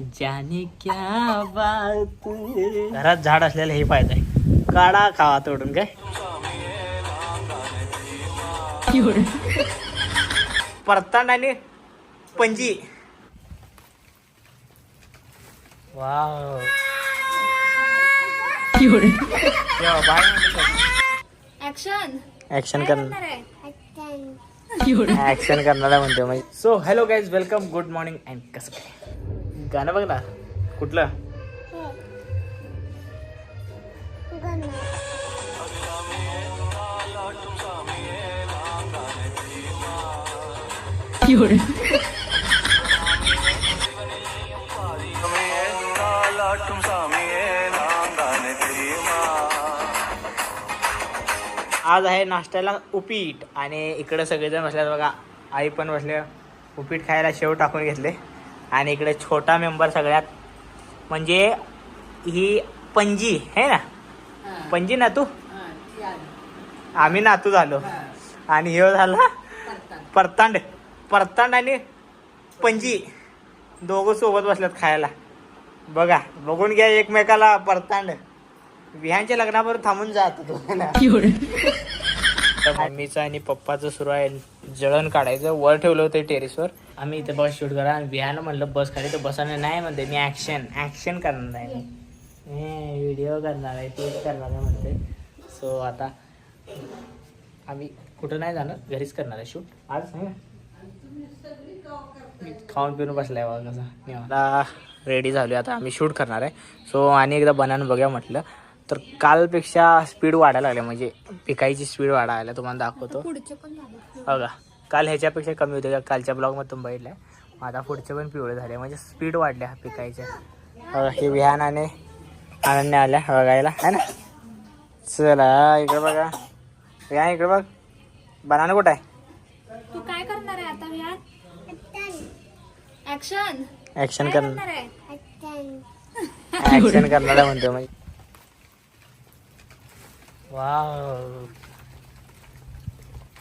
जाने क्या बात घरात झाड असलेलं हे फायदा आहे. काढा खावा तोडून काय? परतांड आणि पंजी वाव. ऍक्शन ऍक्शन करणार. ऍक्शन करणारा म्हणतो म्हणजे so hello guys welcome good morning and कसं काय? गाणं बघ ना. कुठलं? आज आहे नाश्त्याला उपीट आणि इकडं सगळेजण बसल्यात बघा. आई पण बसल्या. उपीट खायला शेव टाकून घेतले. आणि इकडे छोटा मेंबर सगळ्यात. म्हणजे ही पंजी आहे ना? पंजी नातू? आम्ही नातू झालो. आणि ह्यो झाला? परतांड. परतांड. आणि पंजी दोघं सोबत बसल्यात खायला. बघा बघून घ्या एकमेकाला परतांड. विहानच्या लग्नावर थांबून जात मम्मीचं आणि पप्पाचं सुरू आहे जळण काढायचं. वर ठेवलं होतं टेरेसवर आम्ही इथे बस शूट करा. आणि विहान म्हणलं बस खाली तर बसाने नाही म्हणते. मी ऍक्शन ऍक्शन करणार आहे मी. व्हिडिओ करणार आहे तेच करणार आहे म्हणते. सो आता आम्ही कुठं नाही जाणार घरीच करणार आहे शूट आज खाऊन पिऊन बसलाय बघा कसा. आता रेडी झालो आता. आम्ही शूट करणार आहे. सो आणि एकदा बनानं बघूया म्हटलं. तर कालपेक्षा स्पीड वाढायला लागल्या म्हणजे पिकाईची स्पीड वाढायला तुम्हाला दाखवतो. बघा काल ह्याच्यापेक्षा कमी होते. का कालच्या ब्लॉगमध्ये तुम्ही बघितलं आता पुढचे पण पिवळे झाले. म्हणजे स्पीड वाढल्या पिकाईच्या बघा हे विहानाने आनंदने आल्या. बघायला. है ना? चला इकडे बघा. विहान इकडे बघ. बनाना कुठं आहे? तू काय करणार आहे आता विहान? ऍक्शन ऍक्शन काय करणार. ऍक्शन करणारा म्हणतो म्हणजे वाव.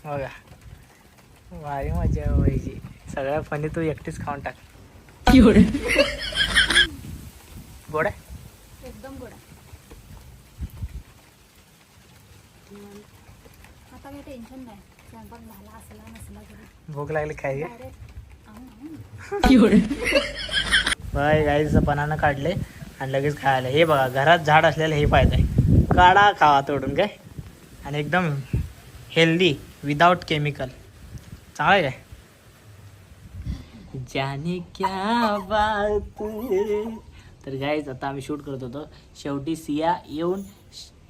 बघा. भारी मजा व्हायची सगळ्या फणी तू एकटीच खाऊन टाक. गोड आहे? एकदम गोडा आता काही टेन्शन नाही. स्वयंपाक झाला असला नसला तरी. भूक लागली काय बघा गाईचं बनानं काढले आणि लगेच खायला. हे बघा घरात झाड असलेलं हे फायदा आहे. काढा खावा तोडून काय? आणि एकदम हेल्दी विदाउट केमिकल चांगलं आहे काय? जाने क्या बात तर गाईज आता आम्ही शूट करत होतो. शेवटी सिया येऊन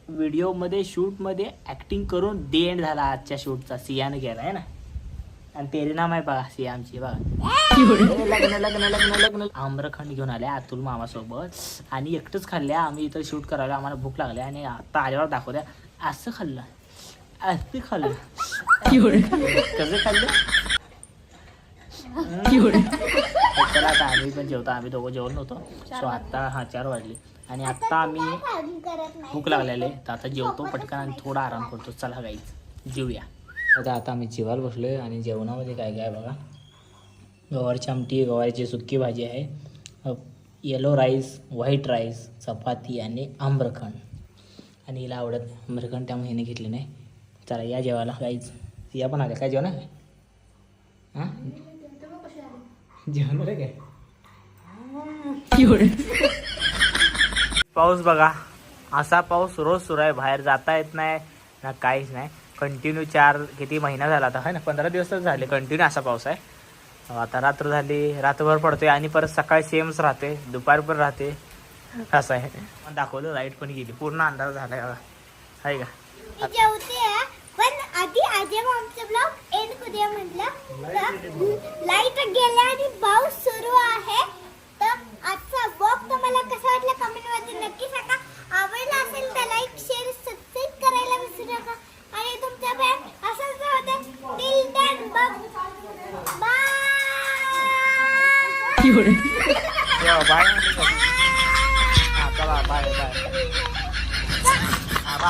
व्हिडिओमध्ये शूटमध्ये ॲक्टिंग करून दे एंड झाला आजच्या शूटचा सियानं केला आहे ना? आणि तेरे नाम आहे बघा सी आमची बघा. लग्न लग्न लग्न लग्न आम्रखंड घेऊन आले अतुल मामासोबत. आणि एकटंच खाल्ल्या आम्ही इथं शूट करायला आम्हाला भूक लागली आणि आता आल्यावर दाखवल्या असं खाल्लं. असं खाल्लं. कसं खाल्लं? चला आता आम्ही पण जेवतो. आम्ही दोघं जेवण नव्हतो. सो आता हा चार वाजले. आणि आता आम्ही भूक लागलेले तर आता जेवतो पटकन आणि थोडा आराम करतो. चला गाईच जेवूया आता आता आम्ही जेवायला आहे आणि जेवणामध्ये काय काय बघा. गवारची आमटी गवारीची सुकी भाजी आहे. येलो राईस व्हाईट राईस चपाती आणि आम्रखंड. आणि हिला आवडत आम्रखंड त्यामुळे हिने घेतले नाही. चला या जेवायला. काहीच या पण आल्या. काय जेवण आहे? हां? जेवण बरं काय? पाऊस बघा. असा पाऊस रोज सुरू आहे. बाहेर जाता येत नाही ना काहीच नाही. कंटिन्यू चार किती महिना झाला आता है ना? पंधरा दिवसच झाले कंटिन्यू असा पाऊस आहे. आता रात्र झाली रात्रभर पडतोय आणि परत सकाळी सेमच राहते दुपार पण राहते. असं आहे. पण दाखवलं लाइट पण गेली. पूर्ण अंधार झालाय बघा. आहे का? 有人。要玩那个。啊，爸爸，爸爸，爸爸。